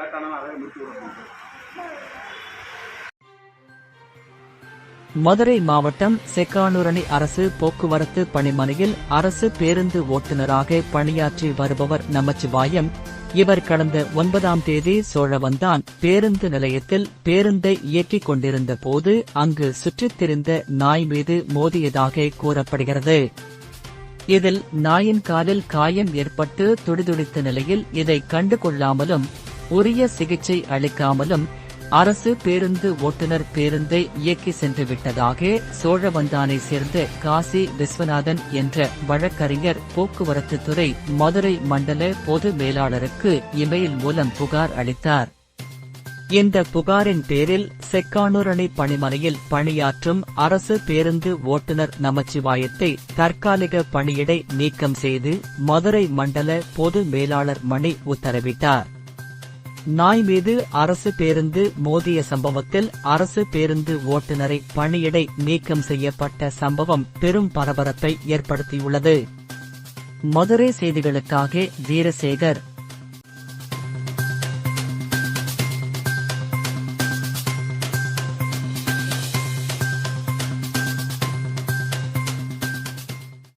Late ஆனாலும் அதே முடிச்சு விடணும். மதுரை மாவட்டம் செக்கானூரணி அரசு போக்குவரத்து பணிமனையில் அரசு பேருந்து ஓட்டுநராக பணியாற்றி வருபவர் நமச்சிவாயம். இவர் கடந்த ஒன்பதாம் தேதி சோழவந்தான் பேருந்து நிலையத்தில் பேருந்தை இயக்கிக் கொண்டிருந்த போது அங்கு சுற்றித் திரிந்த நாய் மீது மோதியதாக கூறப்படுகிறது. இதில் நாயின் காலில் காயம் ஏற்பட்டு துடிதுடித்த நிலையில் இதை கண்டு கொள்ளாமலும் உரிய சிகிச்சை அளிக்காமலும் அரசு பேருந்து ஓட்டுநர் பேருந்தை இயக்கி சென்று விட்டதாக சோழவந்தானை சேர்ந்த காசி விஸ்வநாதன் என்ற வழக்கறிஞர் போக்குவரத்து துறை மதுரை மண்டல பொது மேலாளருக்கு இமெயில் மூலம் புகார் அளித்தார். இந்த புகாரின் பேரில் செக்கானூரணி பணிமனையில் பணியாற்றும் அரசு பேருந்து ஓட்டுநர் நமச்சிவாயத்தை தற்காலிக பணியிடை நீக்கம் செய்து மதுரை மண்டல பொது மேலாளர் மணி உத்தரவிட்டார். நாய் மீது அரசு பேருந்து மோதிய சம்பவத்தில் அரசு பேருந்து ஓட்டுநரை பணியிடை நீக்கம் செய்யப்பட்ட சம்பவம் பெரும் பரபரப்பை ஏற்படுத்தியுள்ளது. மதுரை செய்திகளுக்காக வீரசேகர்.